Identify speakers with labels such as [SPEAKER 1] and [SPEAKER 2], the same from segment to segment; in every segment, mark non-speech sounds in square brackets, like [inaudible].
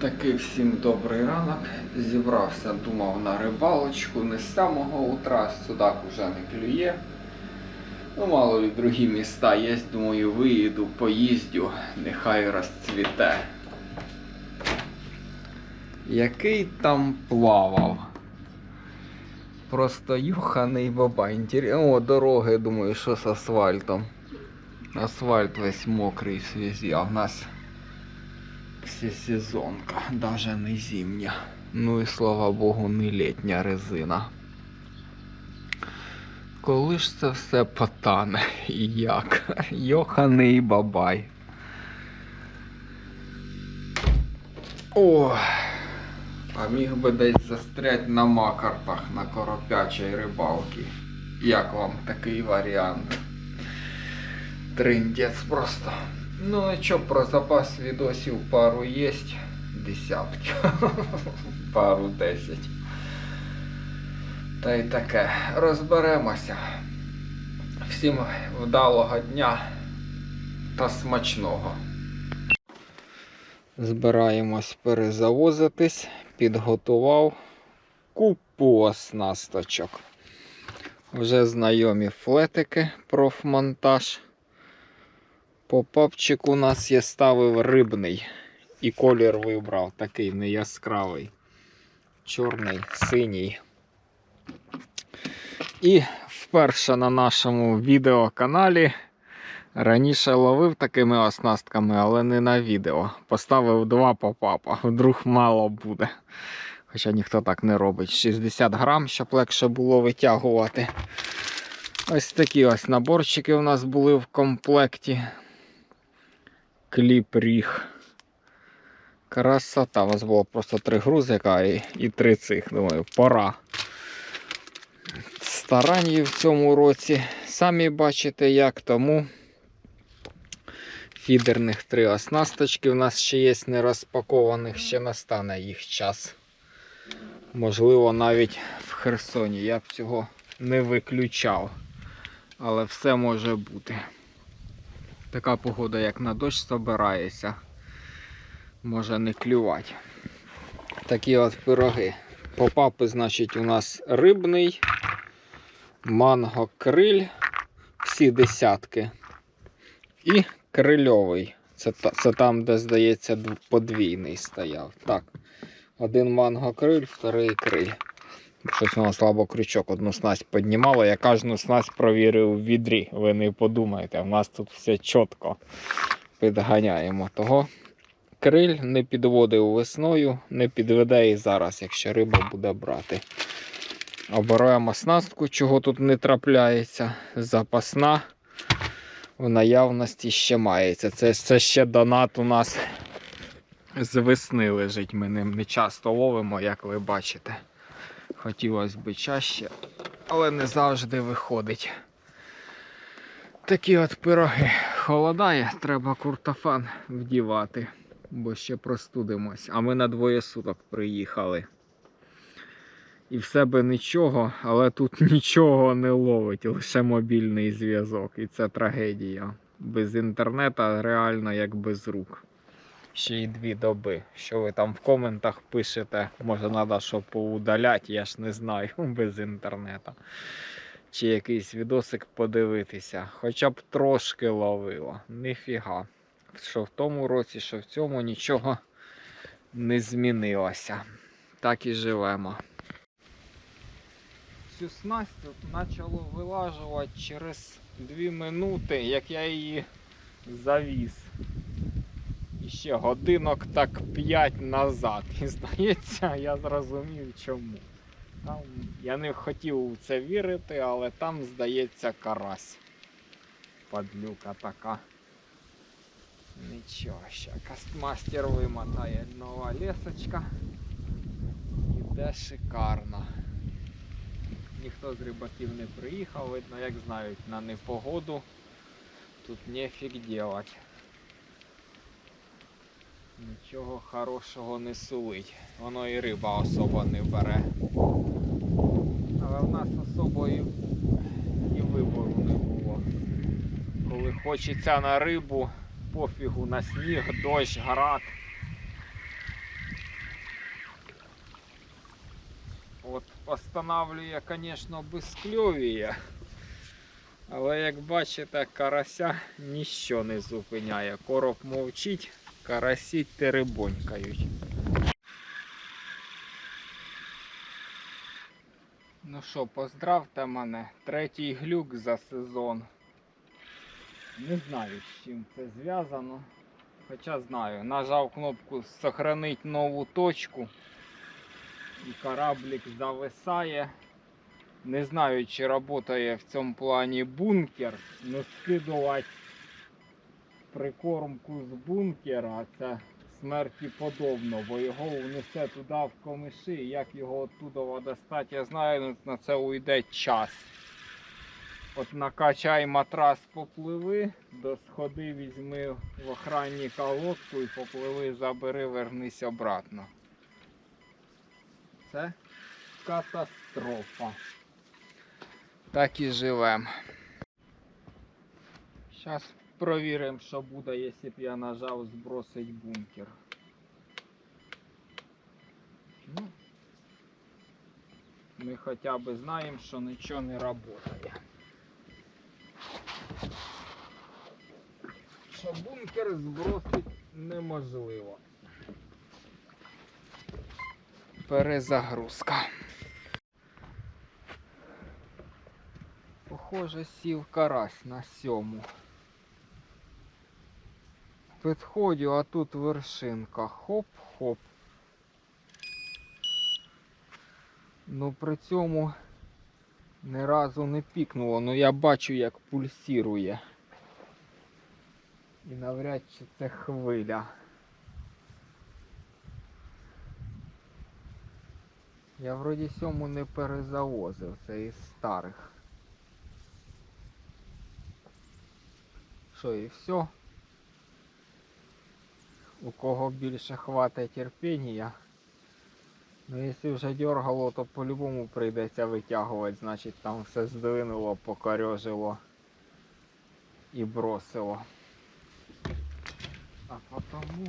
[SPEAKER 1] Такий всім добрий ранок. Зібрався, думав на рибалочку. Не з самого утра, судак уже не клює. Ну, мало і другі міста є, думаю, виїду, поїздю, нехай розцвіте. Який там плавав. Просто юханий баба. О, дороги, думаю, що з асфальтом. Асфальт весь мокрий в связі, а в нас всесезонка, даже не зимня. Ну і слава Богу, не літня резина. Коли ж це все потане і як? Йоханий бабай. О, а міг би десь застрять на макартах на коропячій рибалці. Як вам такий варіант? Триндець просто. Ну і що, про запас відосів пару є. Десятки. [laughs] пару десять. Та й таке. Розберемося. Всім вдалого дня та смачного. Збираємось перезавозитись. Підготував купу оснасточок. Вже знайомі флетики профмонтаж. Попапчик у нас є ставив рибний. І колір вибрав такий неяскравий. Чорний, синій. І вперше на нашому відеоканалі раніше ловив такими оснастками, але не на відео. Поставив два попапа, вдруг мало буде. Хоча ніхто так не робить. 60 грам, щоб легше було витягувати. Ось такі ось наборчики у нас були в комплекті. Кліп ріг. Красота. У нас було просто три грузика і, і три цих. Думаю, пора. Старанні в цьому році. Самі бачите, як тому. Фідерних три оснасточки. У нас ще є не розпакованих, ще настане їх час. Можливо, навіть в Херсоні. Я б цього не виключав. Але все може бути. Така погода, як на дощ, збирається. Може не клювати. Такі от пироги. Попапи, значить, у нас рибний, манго криль, всі десятки. І крильовий. Це, це там, де, здається, подвійний стояв. Так. Один манго криль, вторий криль. Щось воно слабо крючок одну снасть піднімало. Я кожну снасть провірив в відрі. Ви не подумайте, в нас тут все чітко підганяємо. Того криль не підводив весною, не підведе і зараз, якщо риба буде брати. Обираємо оснастку, чого тут не трапляється. Запасна в наявності ще мається. Це, це ще донат у нас з весни лежить. Ми ним не часто ловимо, як ви бачите. Хотілося б чаще, але не завжди виходить. Такі от пироги. Холодає, треба куртофан вдівати, бо ще простудимось. А ми на двоє суток приїхали. І в себе нічого, але тут [laughs] нічого не ловить, лише мобільний зв'язок. І це трагедія. Без інтернету реально як без рук. Ще й дві доби. Що ви там в коментах пишете, може треба, щоб поудаляти, я ж не знаю [laughs] без інтернету. Чи якийсь відосик подивитися. Хоча б трошки ловило. Ніфіга. Що в тому році, що в цьому нічого не змінилося. Так і живемо. Цю снасть почало вилажувати через 2 минути, як я її завіз. Ще годинок так 5 назад. І здається, я зрозумів чому. Там, я не хотів у це вірити, але там, здається, карась. Падлюка така. Нічого, ще кастмастер вимотає нова лесочка. Іде шикарно. Ніхто з рибаків не приїхав, видно, як знають, на непогоду тут нефіг делать. Нічого хорошого не сулить. Воно і риба особо не бере. Але в нас особою і вибору не було. Коли хочеться на рибу, пофігу на сніг, дощ, град. От Останавлює, звісно, безкльовія. Але як бачите, карася нічого не зупиняє. Короб мовчить карасі теребонькають. Ну що, поздравте мене. Третій глюк за сезон. Не знаю, з чим це зв'язано. Хоча знаю, нажав кнопку Сохранить нову точку. І кораблик зависає. Не знаю, чи працює в цьому плані бункер. Ну скидувати прикормку з бункера це смерті подобно, бо його внесе туди в комиші. Як його оттуда достати, я знаю, на це уйде час. От накачай матрас попливи, до сходи візьми в охранника лодку і попливи, забери, вернись обратно. Це катастрофа. Так і живем. Зараз провіримо, що буде, якщо б я нажав збросить бункер. Ну, ми хоча б знаємо, що нічого не працює. Що бункер збросить неможливо. Перезагрузка. Похоже, сів карась на сьому. Підходю, а тут вершинка. Хоп-хоп. Ну при цьому ні разу не пікнуло, ну я бачу, як пульсірує. І навряд чи це хвиля. Я вроді сьому не перезавозив, це із старих. Що і все? У кого більше хватить терпіння. Ну якщо вже дергало, то по-любому прийдеться витягувати, значить там все здвинуло, покорьожило і бросило. А потому...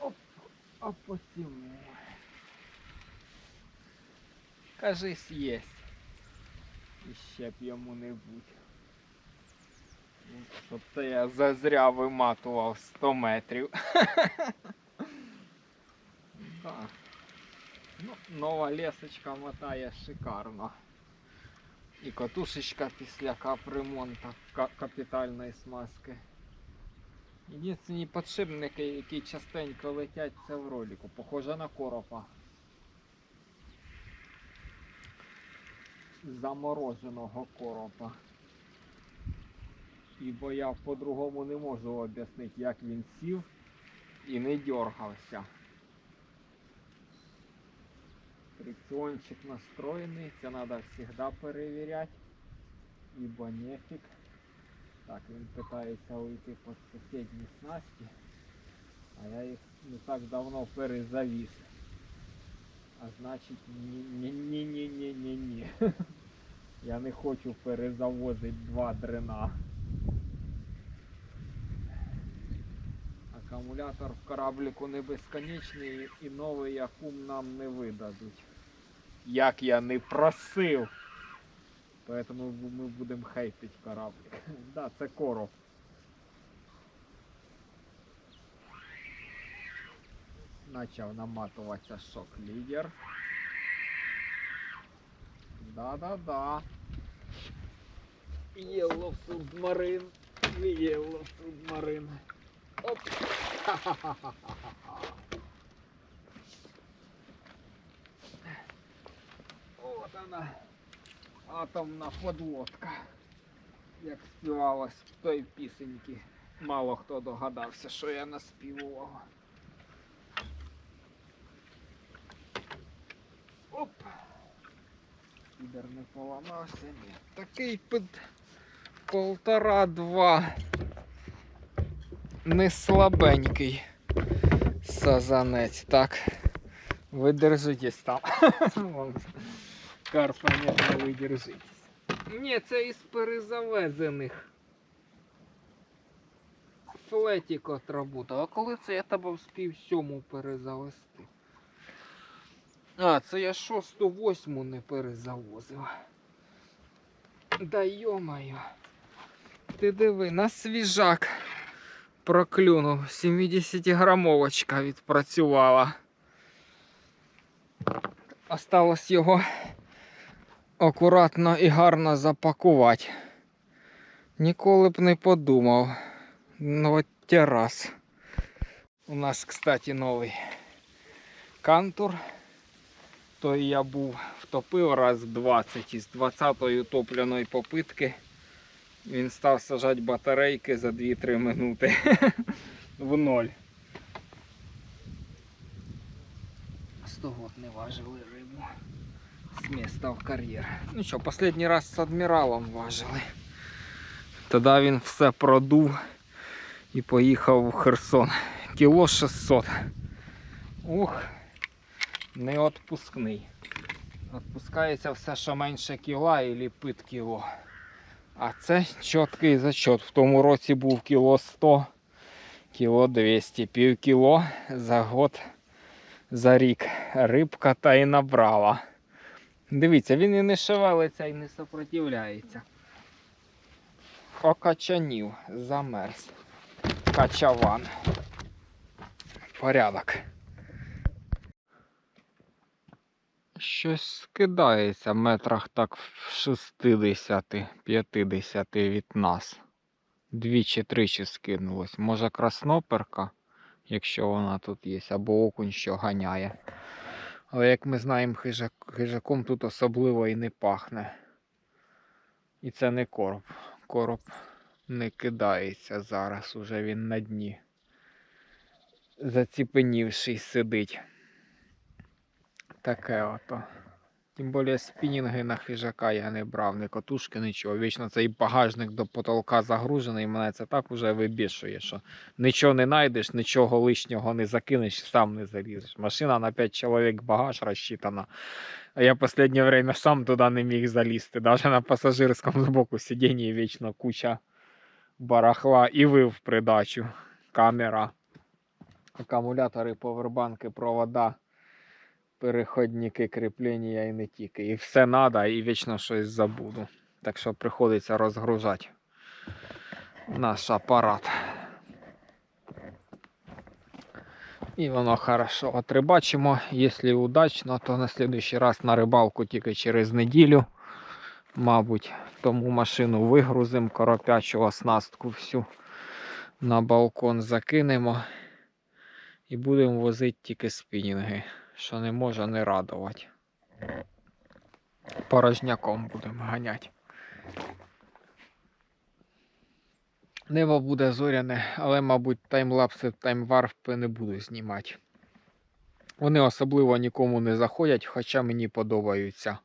[SPEAKER 1] Оп, а посему... Кажись, єсть. І ще б йому не будь. Це я зазря виматував 100 метрів. [laughs] ну, нова лесочка мотає шикарно. І катушечка після капремонту ка- капітальної смазки. Єдині підшипники, які частенько летять, це в ролику. Похоже на коропа. Замороженого коропа. Ібо я по-другому не можу об'яснити, як він сів і не дергався. Фрикціончик настроєний, це треба завжди перевіряти, ібо нефік. Так, він питається уйти по сусідній снасті, а я їх не так давно перезавіз. А значить ні-ні-ні-ні-ні-ні. [laughs] Я не хочу перезавозити два дрена. Акумулятор в кораблику не безконечний і новий акум нам не видадуть. Як я не просив. Поэтому ми будемо хейтить кораблик. [laughs] Да, це короб. Начав наматуватися шок лідер. Да-да-да. Yellow Submarine. Yellow Submarine. Оп. Вот она. Атомна подлодка. Як співалось в той пісеньки. Мало хто догадався, що я наспівував. Оп! Підер не поламався, ні. Такий під полтора-два. Не слабенький сазанець. Так. Ви держитесь там. [laughs] Карпа не ви держитесь. Ні, це із перезавезених. Флетік отработав. А коли це я тебе вспів сьому перезавести? А, це я шосту восьму не перезавозив. Да йо-моє. Ти диви, на свіжак проклюнув. 70-грамовочка відпрацювала. Осталось його акуратно і гарно запакувати. Ніколи б не подумав. Ну от тераз. У нас, кстати, новий кантур. Той я був втопив раз 20 із 20-ї топляної попитки. Він став сажати батарейки за 2-3 минути [laughs] в ноль. 100 год не важили рибу з міста в кар'єр. Ну що, останній раз з адміралом важили. Тоді він все продув і поїхав в Херсон. Кіло 600. Ух, не отпускний. Отпускається все, що менше кіла і ліпить кіло. А це чіткий зачот. В тому році був кіло 100, кіло 200, пів кіло за год, за рік. Рибка та й набрала. Дивіться, він і не шевелиться, і не сопротивляється. Окачанів, замерз. Качаван. Порядок. Щось скидається метрах так в 60-50 від нас. Двічі-тричі скинулось. Може красноперка, якщо вона тут є, або окунь, що ганяє. Але як ми знаємо, хижак, хижаком тут особливо і не пахне. І це не короб. Короб не кидається зараз, уже він на дні. Заціпенівший сидить. Таке ото. Тим більше спінінги на хижака я не брав, ні котушки, нічого. Вічно цей багажник до потолка загружений, мене це так уже вибішує, що нічого не знайдеш, нічого лишнього не закинеш, сам не залізеш. Машина на 5 чоловік багаж розчитана. А я останнє время сам туди не міг залізти. Навіть на пасажирському збоку сидіння вічно куча барахла і ви в придачу. Камера, акумулятори, повербанки, провода переходники, кріплення і не тільки. І все треба, і вічно щось забуду. Так що приходиться розгружати наш апарат. І воно хорошо. От рибачимо, якщо удачно, то на следующий раз на рибалку тільки через неділю. Мабуть, тому машину вигрузимо, коропячу оснастку всю на балкон закинемо і будемо возити тільки спінінги що не може не радувати. Порожняком будемо ганяти. Небо буде зоряне, але, мабуть, таймлапси, таймварпи не буду знімати. Вони особливо нікому не заходять, хоча мені подобаються.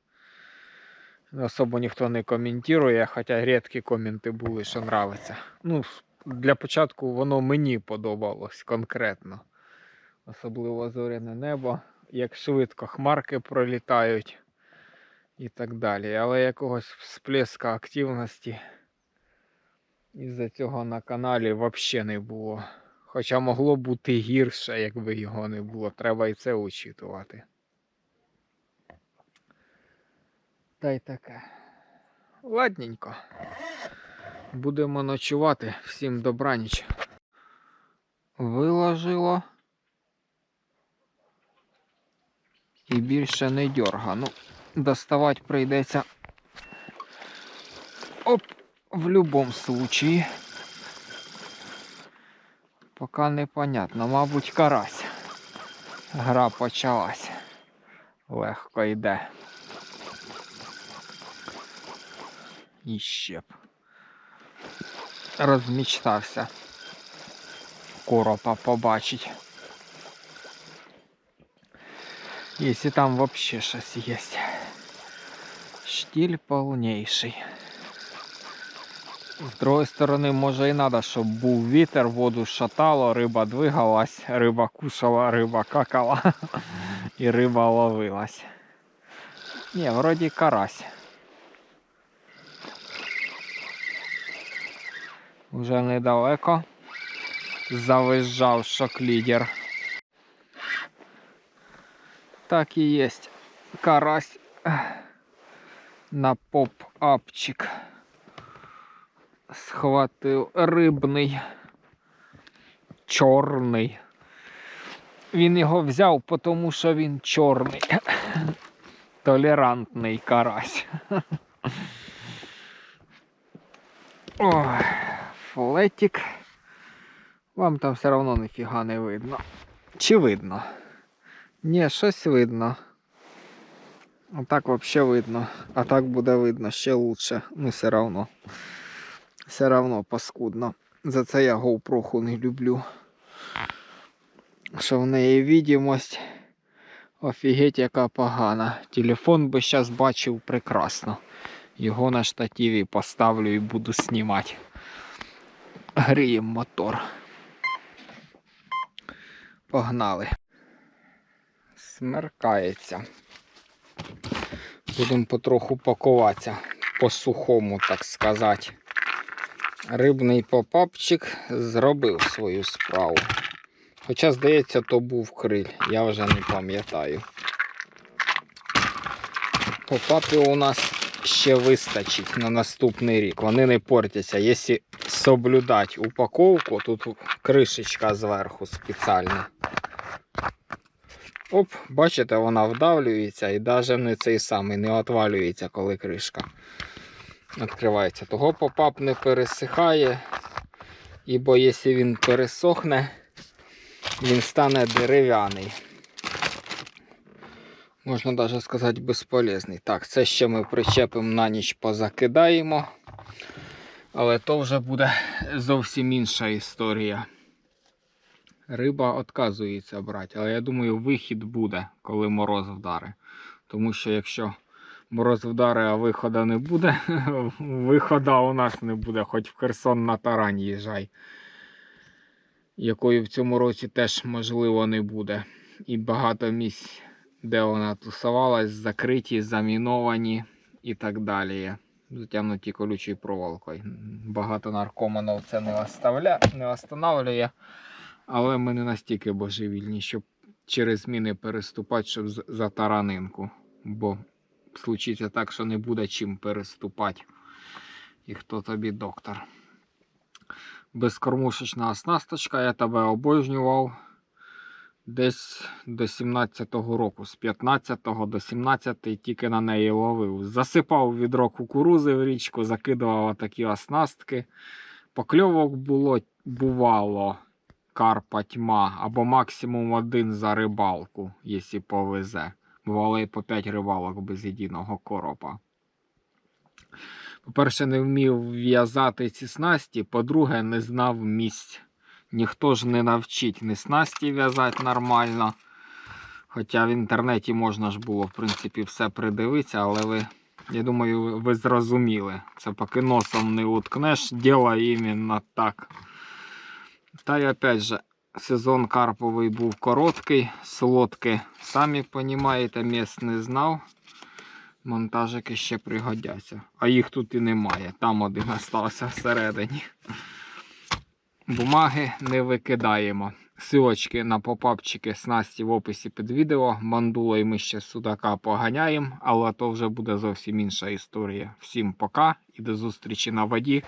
[SPEAKER 1] Особо ніхто не коментує, хоча рідкі коменти були, що нравиться. Ну, для початку воно мені подобалось конкретно. Особливо зоряне небо як швидко хмарки пролітають і так далі. Але якогось всплеска активності із-за цього на каналі взагалі не було. Хоча могло бути гірше, якби його не було. Треба і це учитувати. Та й таке. Ладненько. Будемо ночувати. Всім добраніч. Виложило. І більше не дьорга. Ну, доставати прийдеться оп, в будь-якому случаї. Поки непонятно, мабуть, карась. Гра почалась. Легко йде. І б. Розмічтався. Коропа побачить. Если там вообще щось есть. Штиль полнейший. З другої сторони, може і треба, щоб був вітер, воду шатало, риба двигалась, риба кушала, риба какала [laughs] і риба ловилась. Ні, вроді карась. Уже недалеко. Завизжав шок-лідер. Так і є. Карась на поп-апчик. Схватив рибний. Чорний. Він його взяв, тому що він чорний. [coughs] Толерантний карась. [coughs] Ой, флетик. Вам там все одно ніфіга не видно. Чи видно? Ні, щось видно. Отак взагалі видно. А так буде видно ще лучше. Ну, все равно. Все равно паскудно. За це я GoPro не люблю. Що в неї відімость. Офігеть, яка погана. Телефон би зараз бачив прекрасно. Його на штативі поставлю і буду знімати. Гріємо мотор. Погнали. Смеркається. Будемо потроху пакуватися по сухому, так сказати. Рибний попапчик зробив свою справу. Хоча, здається, то був криль, я вже не пам'ятаю. Попапів у нас ще вистачить на наступний рік. Вони не портяться. Якщо соблюдати упаковку, тут кришечка зверху спеціальна. Оп, бачите, вона вдавлюється і навіть не цей самий не отвалюється, коли кришка відкривається. Того попап не пересихає. Ібо якщо він пересохне, він стане дерев'яний. Можна навіть сказати безполезний. Так, це ще ми причепимо на ніч позакидаємо. Але то вже буде зовсім інша історія. Риба відказується брати, але я думаю, вихід буде, коли мороз вдари. Тому що якщо мороз вдари, а виходу не буде, [laughs] виходу у нас не буде, хоч в Херсон на тарань їжджай. Якої в цьому році теж можливо не буде. І багато місць, де вона тусувалась, закриті, заміновані і так далі. Затягнуті колючою проволокою. Багато наркоманів це не, оставля... Але ми не настільки божевільні, щоб через зміни переступати, щоб за таранинку. Бо случиться так, що не буде чим переступати. І хто тобі доктор. Безкормушечна оснасточка, я тебе обожнював десь до 17-го року. З 15-го до 17-го тільки на неї ловив. Засипав відро кукурузи в річку, закидував такі оснастки. Покльовок було, бувало карпа тьма або максимум один за рибалку, якщо повезе. Бувало по 5 рибалок без єдиного коропа. По-перше, не вмів в'язати ці снасті, по-друге, не знав місць. Ніхто ж не навчить ні снасті в'язати нормально. Хоча в інтернеті можна ж було, в принципі, все придивитися, але ви, я думаю, ви зрозуміли. Це поки носом не уткнеш, діло іменно так. Та й опять же, сезон карповий був короткий, солодкий, самі розумієте, місць не знав. Монтажики ще пригодяться. А їх тут і немає. Там один залишився всередині. Бумаги не викидаємо. Силочки на попапчики снасті в описі під відео. Мандулою ми ще судака поганяємо, але то вже буде зовсім інша історія. Всім пока і до зустрічі на воді.